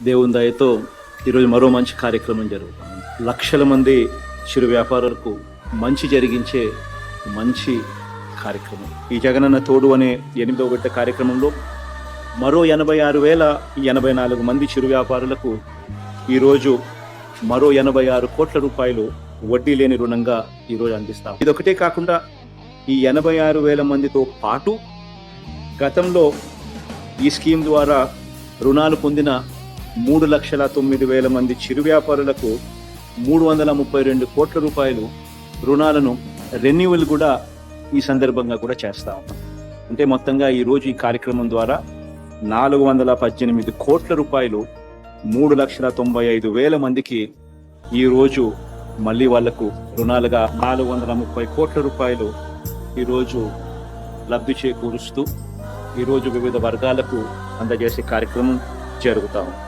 దేవుని దయతో ఈరోజు మరో మంచి కార్యక్రమం జరుగుతుంది. లక్షల మంది చిరు వ్యాపారులకు మంచి జరిగించే మంచి కార్యక్రమం. ఈ జగనన్న తోడు అనే ఎనిమిదవ గట్ట కార్యక్రమంలో మరో ఎనభై ఆరు వేల ఎనభై నాలుగు మంది చిరు వ్యాపారులకు ఈరోజు మరో ఎనభై ఆరు కోట్ల రూపాయలు వడ్డీ లేని రుణంగా ఈరోజు అందిస్తాం. ఇదొకటే కాకుండా ఈ ఎనభై ఆరు వేల మందితో పాటు గతంలో ఈ స్కీమ్ ద్వారా రుణాలు పొందిన మూడు లక్షల తొమ్మిది వేల మంది చిరు వ్యాపారులకు మూడు వందల ముప్పై రెండు కోట్ల రూపాయలు రుణాలను రెన్యువల్ కూడా ఈ సందర్భంగా కూడా చేస్తా ఉన్నాం. అంటే మొత్తంగా ఈరోజు ఈ కార్యక్రమం ద్వారా నాలుగు వందల పద్దెనిమిది కోట్ల రూపాయలు మూడు లక్షల తొంభై ఐదు వేల మందికి ఈరోజు మళ్ళీ వాళ్ళకు రుణాలుగా నాలుగు వందల ముప్పై కోట్ల రూపాయలు ఈరోజు లబ్ధి చేకూరుస్తూ ఈరోజు వివిధ వర్గాలకు అందజేసే కార్యక్రమం జరుగుతా ఉంది.